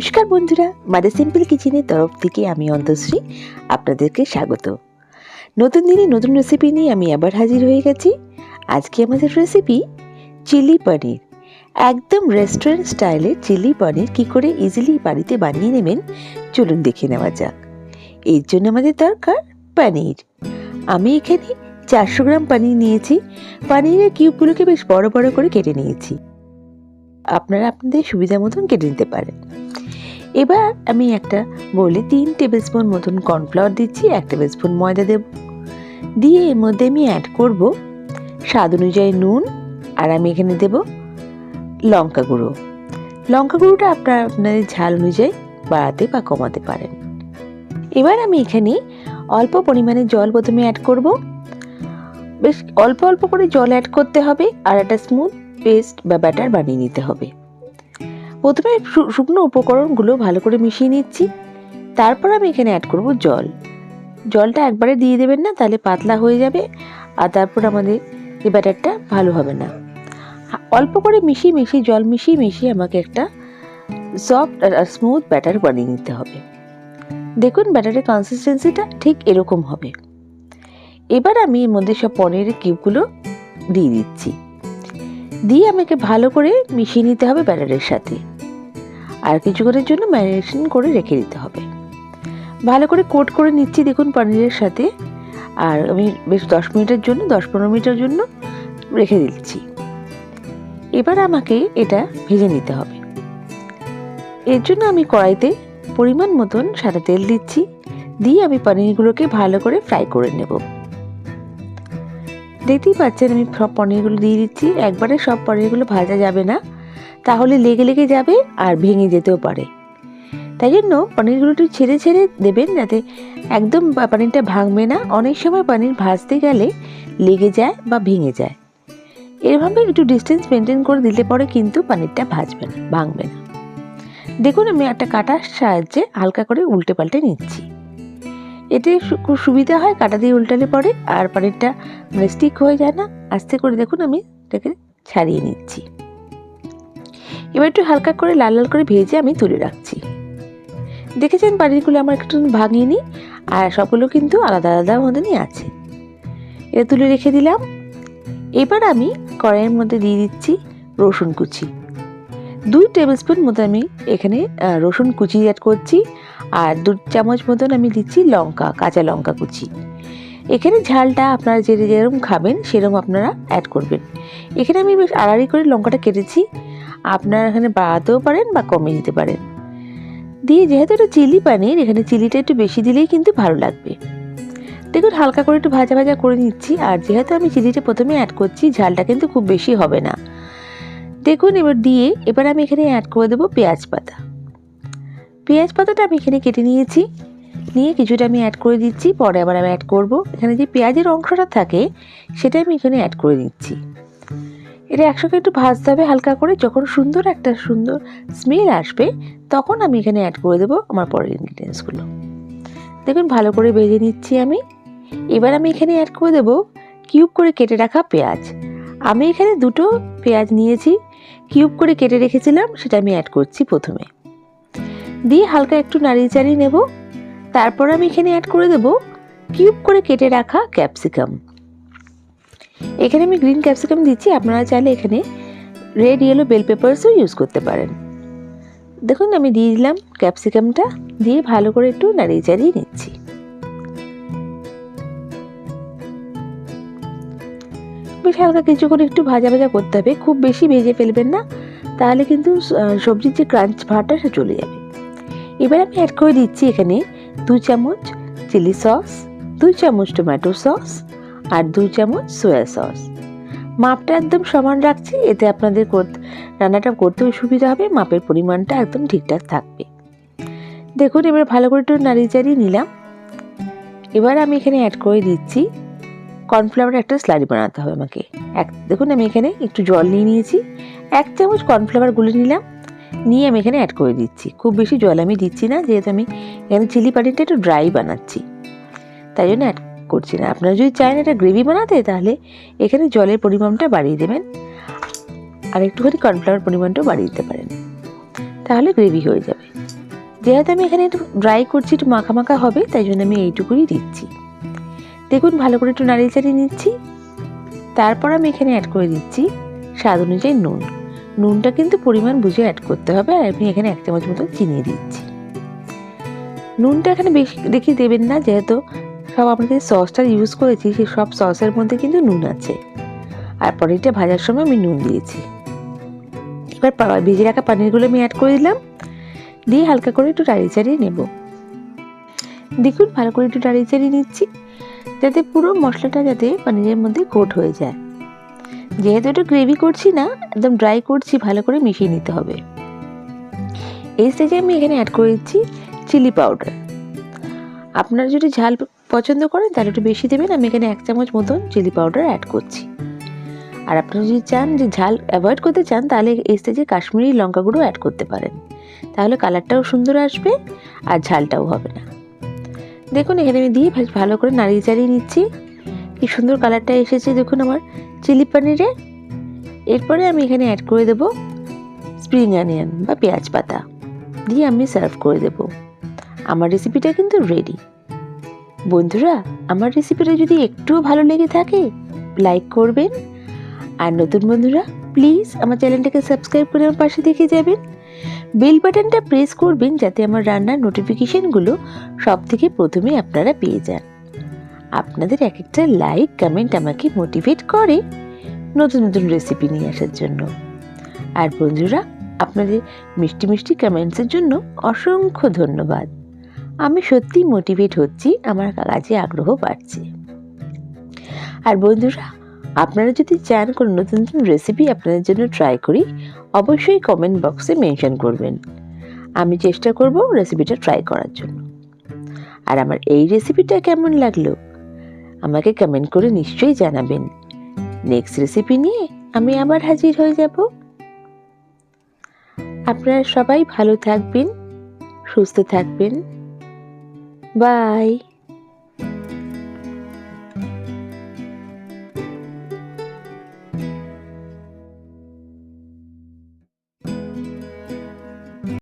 নমস্কার বন্ধুরা mother simple কিচেনের তরফ থেকে আমি অন্তশ্রী আপনাদেরকে স্বাগত। নতুন দিনে নতুন রেসিপি নিয়ে আমি আবার হাজির হয়ে গেছি। আজকে আমাদের রেসিপি চিলি পনির। একদম রেস্টুরেন্ট স্টাইলে চিলি পনির কী করে ইজিলি বাড়িতে বানিয়ে নেবেন, চলুন দেখে নেওয়া যাক। এর জন্য আমাদের দরকার পনির। আমি এখানে চারশো গ্রাম পনির নিয়েছি। পনিরের কিউবগুলোকে বেশ বড় বড় করে কেটে নিয়েছি। আপনারা আপনাদের সুবিধা মতন কেটে নিতে পারেন। এবার আমি একটা বলে তিন টেবিল স্পুন মতন কর্নফ্লাওয়ার দিচ্ছি, এক টেবিল স্পুন ময়দা দেব। দিয়ে এর মধ্যে আমি অ্যাড করব স্বাদ অনুযায়ী নুন আর আমি এখানে দেব লঙ্কা গুঁড়ো। লঙ্কা গুঁড়োটা আপনার আপনাদের ঝাল অনুযায়ী বাড়াতে বা কমাতে পারেন। এবার আমি এখানে অল্প পরিমাণে জল প্রথমে অ্যাড করব। বেশ অল্প অল্প করে জল অ্যাড করতে হবে আর একটা স্মুথ পেস্ট বা ব্যাটার বানিয়ে নিতে হবে। প্রথমে শুকনো উপকরণগুলো ভালো করে মিশিয়ে নিচ্ছি। তারপর আমি এখানে অ্যাড করব জল। জলটা একবারে দিয়ে দেবেন না, তাহলে পাতলা হয়ে যাবে, আর তারপর আমাদের এ ব্যাটারটা ভালো হবে না। অল্প করে মিশিয়ে মিশিয়ে জল মিশিয়ে মিশিয়ে আমাকে একটা সফট আর স্মুথ ব্যাটার বানিয়ে নিতে হবে। দেখুন ব্যাটারের কনসিস্টেন্সিটা ঠিক এরকম হবে। এবার আমি এর মধ্যে সব পনিরের কিউবগুলো দিয়ে দিচ্ছি। দিয়ে আমাকে ভালো করে মিশিয়ে নিতে হবে ব্যাটারের সাথে। আর কিছুক্ষণের জন্য ম্যারিনেশন করে রেখে দিতে হবে। ভালো করে কোট করে নিচ্ছি দেখুন পনিরের সাথে। আর আমি বেশ দশ মিনিটের জন্য, দশ পনেরো মিনিটের জন্য রেখে দিচ্ছি। এবার আমাকে এটা ভেজে নিতে হবে। এর জন্য আমি কড়াইতে পরিমাণ মতন সাদা তেল দিচ্ছি। দিয়ে আমি পনিরগুলোকে ভালো করে ফ্রাই করে নেব। দেখতেই পাচ্ছেন আমি সব পনিরগুলো দিয়ে দিচ্ছি। একবারে সব পনিরগুলো ভাজা যাবে না। তাহলে লেগে লেগে যাবে আর ভেঙে যেতেও পারে। তাই জন্য পনিরগুলো একটু ছেড়ে ছেড়ে দেবেন যাতে একদম পনিরটা ভাঙবে না। অনেক সময় পনির ভাজতে গেলে লেগে যায় বা ভেঙে যায়। এভাবে একটু ডিস্টেন্স মেনটেন করে দিলে পরে কিন্তু পনিরটা ভাজবে না, ভাঙবে না। দেখুন, আমি একটা কাটার সাহায্যে হালকা করে উল্টে পাল্টে নিচ্ছি। এতে খুব সুবিধা হয়, কাটা দিয়ে উল্টালে পরে আর পনিরটা মানে স্টিক হয়ে যায় না। আস্তে করে দেখুন, আমি এটাকে ছাড়িয়ে নিচ্ছি। এবার একটু হালকা করে লাল লাল করে ভেজে আমি তুলে রাখছি। দেখেছেন পানিরগুলো আমার একটু ভাঙিয়ে নিই আর সবগুলো কিন্তু আলাদা আলাদা মতনই আছে। এটা তুলে রেখে দিলাম। এবার আমি কড়াইয়ের মধ্যে দিয়ে দিচ্ছি রসুন কুচি। দুই টেবিল স্পুন মতো আমি এখানে রসুন কুচি অ্যাড করছি, আর দু চামচ মতন আমি দিচ্ছি লঙ্কা, কাঁচা লঙ্কা কুচি। এখানে ঝালটা আপনারা যে যেরকম খাবেন, সেরকম আপনারা অ্যাড করবেন। এখানে আমি বেশ আড়াআড়ি করে লঙ্কাটা কেটেছি। আপনারা এখানে বাড়াতেও পারেন বা কমিয়ে দিতে পারেন। দিয়ে যেহেতু এটা চিলি পানির, এখানে চিলিটা একটু বেশি দিলেই কিন্তু ভালো লাগবে। দেখুন, হালকা করে একটু ভাজা ভাজা করে নিচ্ছি, আর যেহেতু আমি চিলিটা প্রথমে অ্যাড করছি, ঝালটা কিন্তু খুব বেশি হবে না। দেখুন, এবার দিয়ে এবার আমি এখানে অ্যাড করে দেবো পেঁয়াজ পাতা। পেঁয়াজ পাতাটা আমি এখানে কেটে নিয়েছি। নিয়ে কিছুটা আমি অ্যাড করে দিচ্ছি, পরে আবার আমি অ্যাড করব। এখানে যে পেঁয়াজের অংশটা থাকে, সেটা আমি এখানে অ্যাড করে দিচ্ছি। এটা একসঙ্গে একটু ভাজতে হবে, হালকা করে। যখন সুন্দর একটা সুন্দর স্মেল আসবে, তখন আমি এখানে অ্যাড করে দেবো আমার পরের ইনগ্রিডিয়েন্টসগুলো দেখুন, ভালো করে ভেজে নিচ্ছি আমি। এবার আমি এখানে অ্যাড করে দেবো কিউব করে কেটে রাখা পেঁয়াজ। আমি এখানে দুটো পেঁয়াজ নিয়েছি। কিউব করে কেটে রেখেছিলাম, সেটা আমি অ্যাড করছি প্রথমে। দিয়ে হালকা একটু নাড়িয়ে চাড়িয়ে নেব। তারপর আমি এখানে অ্যাড করে দেব কিউব করে কেটে রাখা ক্যাপসিকাম এখানে আমি গ্রিন ক্যাপসিকাম দিচ্ছি, আপনারা চাইলে এখানে রেড ইয়েলো বেল পেপারসও ইউজ করতে পারেন। দেখুন, আমি দিয়ে দিলাম ক্যাপসিকামটা দিয়ে ভালো করে একটু নাড়িয়ে চাড়িয়ে নিচ্ছি। বেশ হালকা কিছু করে একটু ভাজা ভাজা করতে হবে, খুব বেশি ভেজে ফেলবেন না, তাহলে কিন্তু সবজির যে ক্রাঞ্চ ভাবটা সে চলে যাবে। এবার আমি অ্যাড করে দিচ্ছি এখানে দু চামচ চিলি সস দুই চামচ টমেটো সস আর দুই চামচ সোয়া সস মাপটা একদম সমান রাখছি, এতে আপনাদের রান্নাটা করতেও সুবিধা হবে, মাপের পরিমাণটা একদম ঠিকঠাক থাকবে। দেখুন, এবার ভালো করে একটু নাড়িয়ে চাড়িয়ে নিলাম। এবার আমি এখানে অ্যাড করে দিচ্ছি কর্নফ্লাওয়ার একটা স্লারি বানাতে হবে আমাকে। এক, দেখুন, আমি এখানে একটু জল নিয়ে নিয়েছি। এক চামচ কর্নফ্লাওয়ার গুলে নিলাম। নিয়ে আমি এখানে অ্যাড করে দিচ্ছি। খুব বেশি জল আমি দিচ্ছি না, যেহেতু আমি এখানে চিলি পানিরটা একটু ড্রাই বানাচ্ছি। তাই জন্য অ্যাড করছি না। আপনারা যদি চান এটা গ্রেভি বানাতে, তাহলে এখানে জলের পরিমাণটা বাড়িয়ে দেবেন। আর একটুখানি কর্নফ্লাওয়ার পরিমাণটাও বাড়িয়ে দিতে পারেন। তাহলে গ্রেভি হয়ে যাবে। যেহেতু আমি এখানে একটু ড্রাই করছি, একটু মাখা মাখা হবে, তাই জন্য আমি এইটুকুই দিচ্ছি। দেখুন, ভালো করে একটু নাড়িয়ে চাড়িয়ে নিচ্ছি। তারপর আমি এখানে অ্যাড করে দিচ্ছি স্বাদ অনুযায়ী নুন। নুনটা কিন্তু পরিমাণ বুঝে অ্যাড করতে হবে, আর আমি এখানে এক চামচ মতো চিনি দিচ্ছি। নুনটা এখানে বেশি দেখি দেবেন না, যেহেতু সব আমরা যে সসটা ইউজ করেছি সেই সব সসের মধ্যে কিন্তু নুন আছে। আর পনিরটা ভাজার সময় আমি নুন দিয়েছি। এবার ভেজে রাখা পানিরগুলো আমি অ্যাড করে দিলাম। দিয়ে হালকা করে একটু টাড়িয়ে চাড়িয়ে নেব। দেখুন, ভালো করে একটু টাড়িয়ে চাড়িয়ে নিচ্ছি, যাতে পুরো মশলাটা যাতে পানিরের মধ্যে কোট হয়ে যায়। যেহেতু একটু গ্রেভি করছি না, একদম ড্রাই করছি, ভালো করে মিশিয়ে নিতে হবে। এই স্টেজে আমি এখানে অ্যাড করে দিচ্ছি চিলি পাউডার আপনারা যদি ঝাল পছন্দ করেন, তাহলে একটু বেশি দেবেন। আমি এখানে এক চামচ মতন চিলি পাউডার অ্যাড করছি। আর আপনারা যদি চান যে ঝাল অ্যাভয়েড করতে চান, তাহলে এই স্টেজে কাশ্মীরি লঙ্কা গুঁড়ো অ্যাড করতে পারেন। তাহলে কালারটাও সুন্দর আসবে, আর ঝালটাও হবে না। দেখুন, এখানে আমি দিয়ে বেশ ভালো করে নাড়িয়ে চাড়িয়ে নিচ্ছি। কি সুন্দর কালারটা এসেছে, দেখুন আমার চিলি পনিরে এরপরে আমি এখানে অ্যাড করে দেবো স্প্রিং অনিয়ন বা পেঁয়াজ পাতা। দিয়ে আমি সার্ভ করে দেব। আমার রেসিপিটা কিন্তু রেডি বন্ধুরা, আমার রেসিপিটা যদি একটুও ভালো লেগে থাকে লাইক করবেন। আর নতুন বন্ধুরা প্লিজ আমার চ্যানেলটাকে সাবস্ক্রাইব করে আমার পাশে দেখে যাবেন। বেল বাটনটা প্রেস করবেন যাতে আমার রান্নার নোটিফিকেশানগুলো সব থেকে প্রথমে আপনারা পেয়ে যান। আপনাদের এক একটা লাইক কমেন্ট আমাকে মোটিভেট করে নতুন নতুন রেসিপি নিয়ে আসার জন্য। আর বন্ধুরা, আপনাদের মিষ্টি মিষ্টি কমেন্টসের জন্য অসংখ্য ধন্যবাদ। আমি সত্যিই মোটিভেট হচ্ছি, আমার কাজে আগ্রহ বাড়ছে। আর বন্ধুরা, আপনারা যদি চান কোনো নতুন নতুন রেসিপি আপনাদের জন্য ট্রাই করি, অবশ্যই কমেন্ট বক্সে মেনশন করবেন। আমি চেষ্টা করব রেসিপিটা ট্রাই করার জন্য। আর আমার এই রেসিপিটা কেমন লাগল? আমাকে কমেন্ট করে নিশ্চয়ই জানাবেন। নেক্সট রেসিপি নিয়ে আমি আবার হাজির হয়ে যাব। আপনারা সবাই ভালো থাকবেন, সুস্থ থাকবেন। Bye.